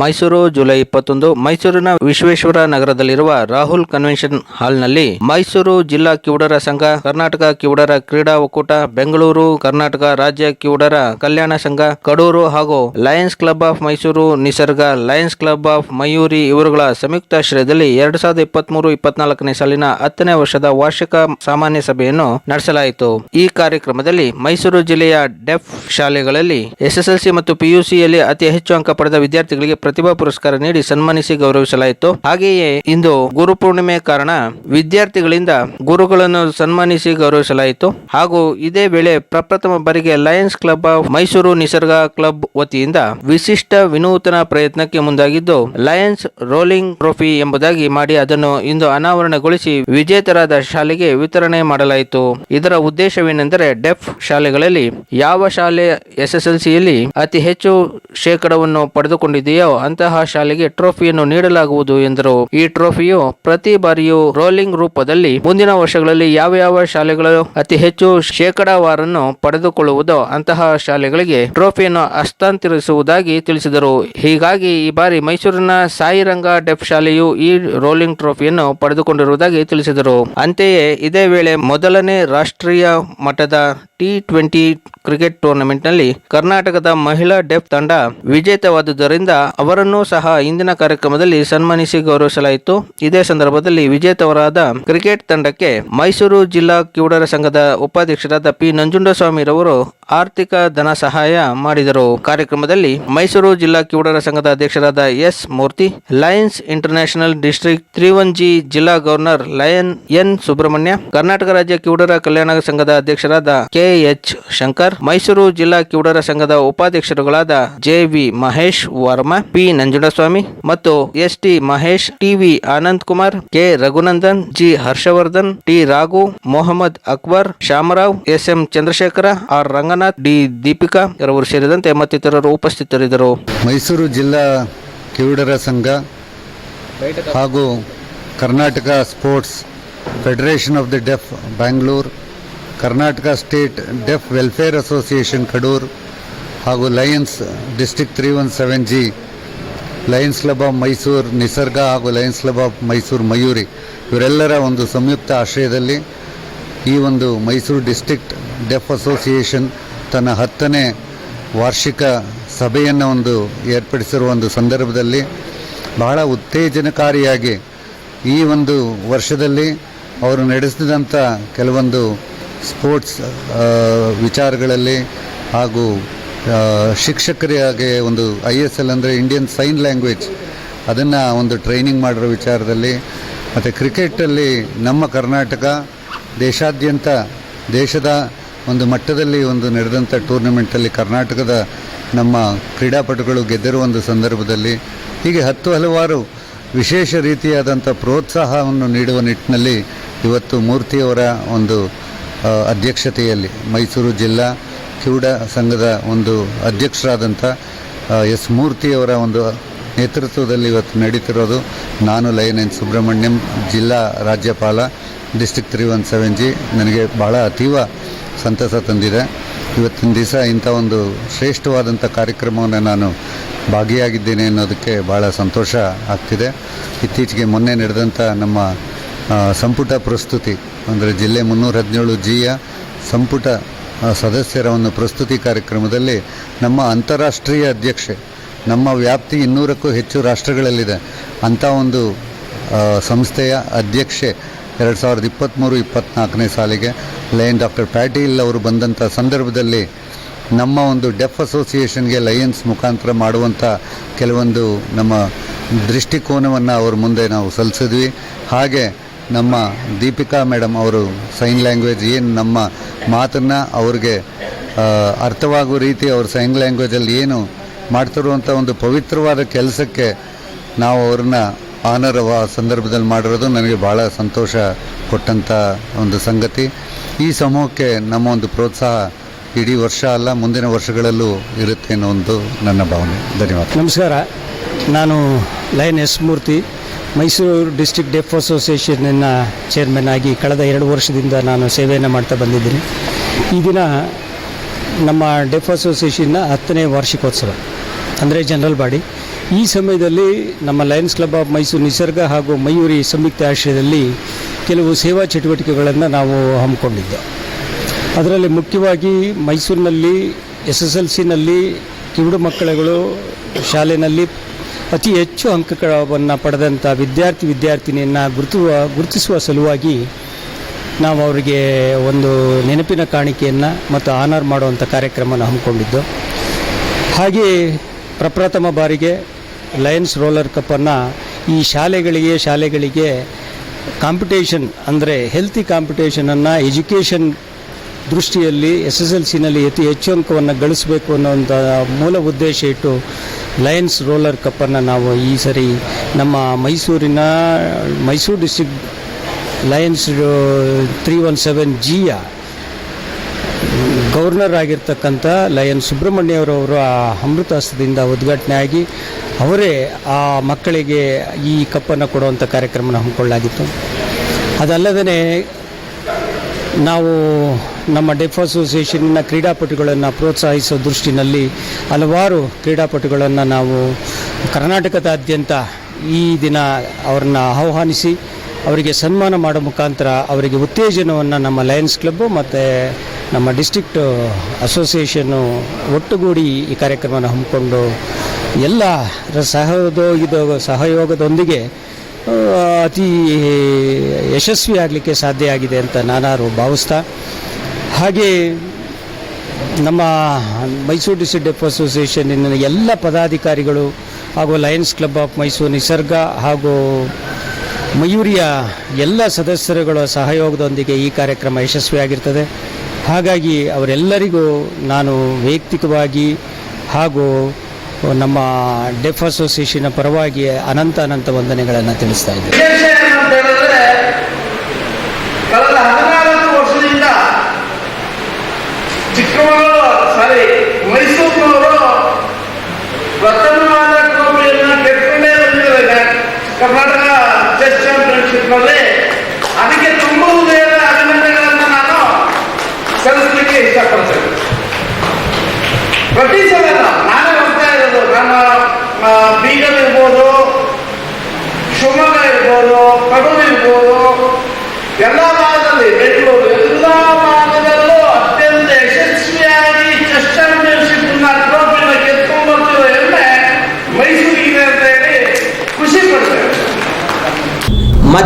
Mysuru July ಇಪ್ಪತ್ತೊಂದು ಮೈಸೂರಿನ ವಿಶ್ವೇಶ್ವರ ನಗರದಲ್ಲಿರುವ ರಾಹುಲ್ ಕನ್ವೆನ್ಷನ್ ಹಾಲ್ನಲ್ಲಿ ಮೈಸೂರು ಜಿಲ್ಲಾ ಕಿವುಡರ ಸಂಘ, ಕರ್ನಾಟಕ ಕಿವುಡರ ಕ್ರೀಡಾ ಒಕ್ಕೂಟ, ಬೆಂಗಳೂರು, ಕರ್ನಾಟಕ ರಾಜ್ಯ ಕಿವುಡರ ಕಲ್ಯಾಣ ಸಂಘ, ಕಡೂರು ಹಾಗೂ lions club of Mysuru, Nisarga, lions club of Mayuri ಇವರುಗಳ ಸಂಯುಕ್ತಾಶ್ರಯದಲ್ಲಿ ಎರಡು ಸಾವಿರದ ಇಪ್ಪತ್ನಾಲ್ಕನೇ ಸಾಲಿನ ಹತ್ತನೇ ವರ್ಷದ ವಾರ್ಷಿಕ ಸಾಮಾನ್ಯ ಸಭೆಯನ್ನು ನಡೆಸಲಾಯಿತು. ಈ ಕಾರ್ಯಕ್ರಮದಲ್ಲಿ ಮೈಸೂರು ಜಿಲ್ಲೆಯ ಡೆಫ್ ಶಾಲೆಗಳಲ್ಲಿ ಎಸ್ಎಸ್ಎಲ್ಸಿ ಮತ್ತು ಪಿಯುಸಿಯಲ್ಲಿ ಅತಿ ಹೆಚ್ಚು ಅಂಕ ಪಡೆದ ವಿದ್ಯಾರ್ಥಿಗಳಿಗೆ ಪ್ರತಿಭಾ ಪುರಸ್ಕಾರ ನೀಡಿ ಸನ್ಮಾನಿಸಿ ಗೌರವಿಸಲಾಯಿತು. ಹಾಗೆಯೇ ಇಂದು ಗುರು ಪೂರ್ಣಿಮೆ ಕಾರಣ ವಿದ್ಯಾರ್ಥಿಗಳಿಂದ ಗುರುಗಳನ್ನು ಸನ್ಮಾನಿಸಿ ಗೌರವಿಸಲಾಯಿತು. ಹಾಗೂ ಇದೇ ವೇಳೆ ಪ್ರಪ್ರಥಮ ಬಾರಿಗೆ lions club of Mysuru Nisarga club ವತಿಯಿಂದ ವಿಶಿಷ್ಟ ವಿನೂತನ ಪ್ರಯತ್ನಕ್ಕೆ ಮುಂದಾಗಿದ್ದು, ಲಯನ್ಸ್ ರೋಲಿಂಗ್ ಟ್ರೋಫಿ ಎಂಬುದಾಗಿ ಮಾಡಿ ಅದನ್ನು ಇಂದು ಅನಾವರಣಗೊಳಿಸಿ ವಿಜೇತರಾದ ಶಾಲೆಗೆ ವಿತರಣೆ ಮಾಡಲಾಯಿತು. ಇದರ ಉದ್ದೇಶವೇನೆಂದರೆ ಡೆಫ್ ಶಾಲೆಗಳಲ್ಲಿ ಯಾವ ಶಾಲೆ ಎಸ್ಎಸ್ಎಲ್ಸಿಯಲ್ಲಿ ಅತಿ ಹೆಚ್ಚು ಶೇಕಡವನ್ನು ಪಡೆದುಕೊಂಡಿದೆಯೋ ಅಂತಹ ಶಾಲೆಗೆ ಟ್ರೋಫಿಯನ್ನು ನೀಡಲಾಗುವುದು ಎಂದರು. ಈ ಟ್ರೋಫಿಯು ಪ್ರತಿ ಬಾರಿಯೂ ರೋಲಿಂಗ್ ರೂಪದಲ್ಲಿ ಮುಂದಿನ ವರ್ಷಗಳಲ್ಲಿ ಯಾವ ಯಾವ ಶಾಲೆಗಳು ಅತಿ ಹೆಚ್ಚು ಶೇಕಡಾವಾರನ್ನು ಪಡೆದುಕೊಳ್ಳುವುದೋ ಅಂತಹ ಶಾಲೆಗಳಿಗೆ ಟ್ರೋಫಿಯನ್ನು ಹಸ್ತಾಂತರಿಸುವುದಾಗಿ ತಿಳಿಸಿದರು. ಹೀಗಾಗಿ ಈ ಬಾರಿ ಮೈಸೂರಿನ ಸಾಯಿರಂಗ ಡೆಫ್ ಶಾಲೆಯು ಈ ರೋಲಿಂಗ್ ಟ್ರೋಫಿಯನ್ನು ಪಡೆದುಕೊಂಡಿರುವುದಾಗಿ ತಿಳಿಸಿದರು. ಅಂತೆಯೇ ಇದೇ ವೇಳೆ ಮೊದಲನೇ ರಾಷ್ಟ್ರೀಯ ಮಟ್ಟದ ಟಿ ಟ್ವೆಂಟಿ ಕ್ರಿಕೆಟ್ ಟೂರ್ನಮೆಂಟ್ನಲ್ಲಿ ಕರ್ನಾಟಕದ ಮಹಿಳಾ ಡೆಫ್ ತಂಡ ವಿಜೇತವಾದುದರಿಂದ ಅವರನ್ನೂ ಸಹ ಇಂದಿನ ಕಾರ್ಯಕ್ರಮದಲ್ಲಿ ಸನ್ಮಾನಿಸಿ ಗೌರವಿಸಲಾಯಿತು. ಇದೇ ಸಂದರ್ಭದಲ್ಲಿ ವಿಜೇತವರಾದ ಕ್ರಿಕೆಟ್ ತಂಡಕ್ಕೆ ಮೈಸೂರು ಜಿಲ್ಲಾ ಕಿವುಡರ ಸಂಘದ ಉಪಾಧ್ಯಕ್ಷರಾದ ಪಿ. ನಂಜುಂಡಸ್ವಾಮಿರವರು ಆರ್ಥಿಕ ಧನ ಸಹಾಯ ಮಾಡಿದರು. ಕಾರ್ಯಕ್ರಮದಲ್ಲಿ ಮೈಸೂರು ಜಿಲ್ಲಾ ಕಿವುಡರ ಸಂಘದ ಅಧ್ಯಕ್ಷರಾದ S Murthy, lions international district ತ್ರಿವಂಜಿ ಜಿಲ್ಲಾ governor lion N Subrahmanya, Karnataka ರಾಜ್ಯ ಕಿವುಡರ ಕಲ್ಯಾಣ ಸಂಘದ ಅಧ್ಯಕ್ಷರಾದ ಕೆ ಎಚ್ ಶಂಕರ್, ಮೈಸೂರು ಜಿಲ್ಲಾ ಕಿವುಡರ ಸಂಘದ ಉಪಾಧ್ಯಕ್ಷರುಗಳಾದ J V Mahesh Varma P Nanjundaswamy ಮತ್ತು S T Mahesh, TV Anand Kumar K Raghunandan, G Harshavardhan, T Raghu, Mohammed Akbar, Shyamrao S M Chandrashekara, R Ranganath, D Deepika ರವರು ಸೇರಿದಂತೆ ಮತ್ತಿತರರು ಉಪಸ್ಥಿತರಿದ್ದರು. ಮೈಸೂರು ಜಿಲ್ಲಾ ಕಿವುಡರ ಸಂಘ ಹಾಗೂ Karnataka sports federation of the deaf Bangalore, Karnataka state deaf welfare association Kadur ಹಾಗೂ lions district three one seven G lions club of Mysuru, Nisarga ಹಾಗೂ lions club of Mysuru Mayuri ಇವರೆಲ್ಲರ ಒಂದು ಸಂಯುಕ್ತ ಆಶ್ರಯದಲ್ಲಿ ಈ ಒಂದು ಮೈಸೂರು ಡಿಸ್ಟ್ರಿಕ್ಟ್ ಡೆಫ್ ಅಸೋಸಿಯೇಷನ್ ತನ್ನ ಹತ್ತನೇ ವಾರ್ಷಿಕ ಸಭೆಯನ್ನು ಒಂದು ಏರ್ಪಡಿಸಿರುವ ಒಂದು ಸಂದರ್ಭದಲ್ಲಿ ಬಹಳ ಉತ್ತೇಜನಕಾರಿಯಾಗಿ ಈ ಒಂದು ವರ್ಷದಲ್ಲಿ ಅವರು ನಡೆಸಿದಂಥ ಕೆಲವೊಂದು ಸ್ಪೋರ್ಟ್ಸ್ ವಿಚಾರಗಳಲ್ಲಿ ಹಾಗೂ ಆ, ಶಿಕ್ಷಕರಿಗಾಗಿ ಒಂದು ಐ ಎಸ್ ಎಲ್ ಅಂದರೆ ಇಂಡಿಯನ್ ಸೈನ್ ಲ್ಯಾಂಗ್ವೇಜ್ ಅದನ್ನು ಒಂದು ಟ್ರೈನಿಂಗ್ ಮಾಡಿರೋ ವಿಚಾರದಲ್ಲಿ ಮತ್ತು ಕ್ರಿಕೆಟಲ್ಲಿ ನಮ್ಮ ಕರ್ನಾಟಕ ದೇಶಾದ್ಯಂತ ದೇಶದ ಒಂದು ಮಟ್ಟದಲ್ಲಿ ಒಂದು ನಡೆದಂಥ ಟೂರ್ನಮೆಂಟಲ್ಲಿ ಕರ್ನಾಟಕದ ನಮ್ಮ ಕ್ರೀಡಾಪಟುಗಳು ಗೆದ್ದಿರುವ ಒಂದು ಸಂದರ್ಭದಲ್ಲಿ ಹೀಗೆ ಹತ್ತು ಹಲವಾರು ವಿಶೇಷ ರೀತಿಯಾದಂಥ ಪ್ರೋತ್ಸಾಹವನ್ನು ನೀಡುವ ನಿಟ್ಟಿನಲ್ಲಿ ಇವತ್ತು ಮೂರ್ತಿಯವರ ಒಂದು ಅಧ್ಯಕ್ಷತೆಯಲ್ಲಿ ಮೈಸೂರು ಜಿಲ್ಲಾ ಕಿವುಡ ಸಂಘದ ಒಂದು ಅಧ್ಯಕ್ಷರಾದಂಥ ಎಸ್. ಮೂರ್ತಿಯವರ ಒಂದು ನೇತೃತ್ವದಲ್ಲಿ ಇವತ್ತು ನಡೀತಿರೋದು. ನಾನು ಲಯನ್ ಎನ್. ಸುಬ್ರಹ್ಮಣ್ಯಂ, ಜಿಲ್ಲಾ ರಾಜ್ಯಪಾಲ, district three one seven G. ನನಗೆ ಭಾಳ ಅತೀವ ಸಂತಸ ತಂದಿದೆ. ಇವತ್ತಿನ ದಿವಸ ಇಂಥ ಒಂದು ಶ್ರೇಷ್ಠವಾದಂಥ ಕಾರ್ಯಕ್ರಮವನ್ನು ನಾನು ಭಾಗಿಯಾಗಿದ್ದೇನೆ ಅನ್ನೋದಕ್ಕೆ ಭಾಳ ಸಂತೋಷ ಆಗ್ತಿದೆ. ಇತ್ತೀಚೆಗೆ ಮೊನ್ನೆ ನಡೆದಂಥ ನಮ್ಮ ಸಂಪುಟ ಪ್ರಸ್ತುತಿ, ಅಂದರೆ ಜಿಲ್ಲೆ ಮುನ್ನೂರ ಹದಿನೇಳು ಜಿಯ ಸಂಪುಟ ಸದಸ್ಯರ ಒಂದು ಪ್ರಸ್ತುತಿ ಕಾರ್ಯಕ್ರಮದಲ್ಲಿ ನಮ್ಮ ಅಂತಾರಾಷ್ಟ್ರೀಯ ಅಧ್ಯಕ್ಷೆ, ನಮ್ಮ ವ್ಯಾಪ್ತಿ ಇನ್ನೂರಕ್ಕೂ ಹೆಚ್ಚು ರಾಷ್ಟ್ರಗಳಲ್ಲಿದೆ. ಅಂಥ ಒಂದು ಸಂಸ್ಥೆಯ ಅಧ್ಯಕ್ಷೆ ಎರಡು ಸಾವಿರದ ಇಪ್ಪತ್ತ್ಮೂರು ಇಪ್ಪತ್ತ್ನಾಲ್ಕನೇ ಸಾಲಿಗೆ ಲಯನ್ ಡಾಕ್ಟರ್ ಪ್ಯಾಟೀಲ್ ಅವರು ಬಂದಂಥ ಸಂದರ್ಭದಲ್ಲಿ ನಮ್ಮ ಒಂದು ಡೆಫ್ ಅಸೋಸಿಯೇಷನ್ಗೆ ಲಯನ್ಸ್ ಮುಖಾಂತರ ಮಾಡುವಂಥ ಕೆಲವೊಂದು ನಮ್ಮ ದೃಷ್ಟಿಕೋನವನ್ನು ಅವ್ರ ಮುಂದೆ ನಾವು ಸಲ್ಲಿಸಿದ್ವಿ ಹಾಗೆ ನಮ್ಮ ದೀಪಿಕಾ ಮೇಡಮ್ ಅವರು ಸೈನ್ ಲ್ಯಾಂಗ್ವೇಜ್ ಏನು ನಮ್ಮ ಮಾತನ್ನು ಅವ್ರಿಗೆ ಅರ್ಥವಾಗುವ ರೀತಿ ಅವ್ರ ಸೈನ್ ಲ್ಯಾಂಗ್ವೇಜಲ್ಲಿ ಏನು ಮಾಡ್ತಿರುವಂಥ ಒಂದು ಪವಿತ್ರವಾದ ಕೆಲಸಕ್ಕೆ ನಾವು ಅವ್ರನ್ನ ಆನರ್ ಸಂದರ್ಭದಲ್ಲಿ ಮಾಡಿರೋದು ನನಗೆ ಭಾಳ ಸಂತೋಷ ಕೊಟ್ಟಂಥ ಒಂದು ಸಂಗತಿ. ಈ ಸಮೂಹಕ್ಕೆ ನಮ್ಮ ಒಂದು ಪ್ರೋತ್ಸಾಹ ಇಡೀ ವರ್ಷ ಅಲ್ಲ, ಮುಂದಿನ ವರ್ಷಗಳಲ್ಲೂ ಇರುತ್ತೆ ಅನ್ನೋ ಒಂದು ನನ್ನ ಭಾವನೆ. ಧನ್ಯವಾದ. ನಮಸ್ಕಾರ. ನಾನು lion S Murthy. Mysuru district deaf ಅಸೋಸಿಯೇಷನ್ನ chairman ಆಗಿ ಕಳೆದ ಎರಡು ವರ್ಷದಿಂದ ನಾನು ಸೇವೆಯನ್ನು ಮಾಡ್ತಾ ಬಂದಿದ್ದೀನಿ. ಈ ದಿನ ನಮ್ಮ ಡೆಫ್ ಅಸೋಸಿಯೇಷನ್ನ ಹತ್ತನೇ ವಾರ್ಷಿಕೋತ್ಸವ, ಅಂದರೆ ಜನರಲ್ ಬಾಡಿ. ಈ ಸಮಯದಲ್ಲಿ ನಮ್ಮ lions club of Mysuru Nisarga ಹಾಗೂ ಮಯೂರಿ ಸಂಯುಕ್ತ ಆಶ್ರಯದಲ್ಲಿ ಕೆಲವು ಸೇವಾ ಚಟುವಟಿಕೆಗಳನ್ನು ನಾವು ಹಮ್ಮಿಕೊಂಡಿದ್ದೆ. ಅದರಲ್ಲಿ ಮುಖ್ಯವಾಗಿ ಮೈಸೂರಿನಲ್ಲಿ, ಎಸ್ ಎಸ್ ಎಲ್ ಸಿನಲ್ಲಿ ಕಿವುಡು ಮಕ್ಕಳುಗಳು ಶಾಲೆಯಲ್ಲಿ ಅತಿ ಹೆಚ್ಚು ಅಂಕಗಳನ್ನು ಪಡೆದಂಥ ವಿದ್ಯಾರ್ಥಿ ವಿದ್ಯಾರ್ಥಿನಿಯನ್ನು ಗುರುತು ಗುರುತಿಸುವ ಸಲುವಾಗಿ ನಾವು ಅವರಿಗೆ ಒಂದು ನೆನಪಿನ ಕಾಣಿಕೆಯನ್ನು ಮತ್ತು ಆನರ್ ಮಾಡುವಂಥ ಕಾರ್ಯಕ್ರಮವನ್ನು ಹಮ್ಮಿಕೊಂಡಿದ್ದು. ಹಾಗೆ ಪ್ರಪ್ರಥಮ ಬಾರಿಗೆ ಲಯನ್ಸ್ ರೋಲರ್ ಕಪ್ಪನ್ನು ಈ ಶಾಲೆಗಳಿಗೆ ಶಾಲೆಗಳಿಗೆ ಕಾಂಪಿಟೇಷನ್ ಅಂದರೆ ಹೆಲ್ತಿ ಕಾಂಪಿಟೇಷನನ್ನು ಎಜುಕೇಷನ್ ದೃಷ್ಟಿಯಲ್ಲಿ ಎಸ್ ಎಸ್ ಎಲ್ ಸಿನಲ್ಲಿ ಅತಿ ಹೆಚ್ಚು ಅಂಕವನ್ನು ಗಳಿಸಬೇಕು ಅನ್ನೋಂಥ ಮೂಲ ಉದ್ದೇಶ ಇಟ್ಟು ಲಯನ್ಸ್ ರೋಲರ್ ಕಪ್ಪನ್ನು ನಾವು ಈ ಸರಿ ನಮ್ಮ ಮೈಸೂರಿನ, Mysuru district lions three one seven ಜಿಯ governor ಆಗಿರ್ತಕ್ಕಂಥ ಲಯನ್ ಸುಬ್ರಹ್ಮಣ್ಯವರವರು ಆ ಅಮೃತ ಹಸ್ತದಿಂದ ಉದ್ಘಾಟನೆ ಆಗಿ ಅವರೇ ಆ ಮಕ್ಕಳಿಗೆ ಈ ಕಪ್ಪನ್ನು ಕೊಡುವಂಥ ಕಾರ್ಯಕ್ರಮನ ಹಮ್ಮಿಕೊಳ್ಳಲಾಗಿತ್ತು. ಅದಲ್ಲದೇ ನಾವು ನಮ್ಮ ಡೆಫ್ ಅಸೋಸಿಯೇಷನ್ನ ಕ್ರೀಡಾಪಟುಗಳನ್ನು ಪ್ರೋತ್ಸಾಹಿಸೋ ದೃಷ್ಟಿನಲ್ಲಿ ಹಲವಾರು ಕ್ರೀಡಾಪಟುಗಳನ್ನು ನಾವು ಕರ್ನಾಟಕದಾದ್ಯಂತ ಈ ದಿನ ಅವ್ರನ್ನ ಆಹ್ವಾನಿಸಿ ಅವರಿಗೆ ಸನ್ಮಾನ ಮಾಡೋ ಮುಖಾಂತರ ಅವರಿಗೆ ಉತ್ತೇಜನವನ್ನು ನಮ್ಮ ಲಯನ್ಸ್ ಕ್ಲಬ್ಬು ಮತ್ತು ನಮ್ಮ ಡಿಸ್ಟ್ರಿಕ್ಟ್ ಅಸೋಸಿಯೇಷನ್ನು ಒಟ್ಟುಗೂಡಿ ಈ ಕಾರ್ಯಕ್ರಮವನ್ನು ಹಮ್ಮಿಕೊಂಡು ಎಲ್ಲ ಸಹೋದಯ ಸಹಯೋಗದೊಂದಿಗೆ ಅತಿ ಯಶಸ್ವಿ ಆಗಲಿಕ್ಕೆ ಸಾಧ್ಯ ಆಗಿದೆ ಅಂತ ನಾನಾರು ಭಾವಿಸ್ತಾ ಹಾಗೆ ನಮ್ಮ ಮೈಸೂರು ಡಿಸ್ಟ್ರಿಕ್ಟ್ ಡೆಫ್ ಅಸೋಸಿಯೇಷನ್ನಿನ ಎಲ್ಲ ಪದಾಧಿಕಾರಿಗಳು ಹಾಗೂ lions club of Mysuru Nisarga ಹಾಗೂ ಮಯೂರಿಯ ಎಲ್ಲ ಸದಸ್ಯರುಗಳ ಸಹಯೋಗದೊಂದಿಗೆ ಈ ಕಾರ್ಯಕ್ರಮ ಯಶಸ್ವಿಯಾಗಿರ್ತದೆ. ಹಾಗಾಗಿ ಅವರೆಲ್ಲರಿಗೂ ನಾನು ವೈಯಕ್ತಿಕವಾಗಿ ಹಾಗೂ ನಮ್ಮ ಡೆಫ್ ಅಸೋಸಿಯೇಷನ್ ಪರವಾಗಿ ಅನಂತ ಅನಂತ ವಂದನೆಗಳನ್ನು ತಿಳಿಸ್ತಾ ಇದ್ದೇನೆ. ಪ್ರಥಮವಾದ ಟ್ರೋಫಿಯನ್ನು ಗೆದ್ಕೊಂಡೇ ಬಂದಿದ್ದಾರೆ ಕರ್ನಾಟಕ ಚೆಸ್ ಚಾಂಪಿಯನ್ಶಿಪ್ನಲ್ಲಿ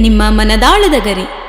ನಿಮ್ಮ ಮನದಾಳದ ಗರಿ.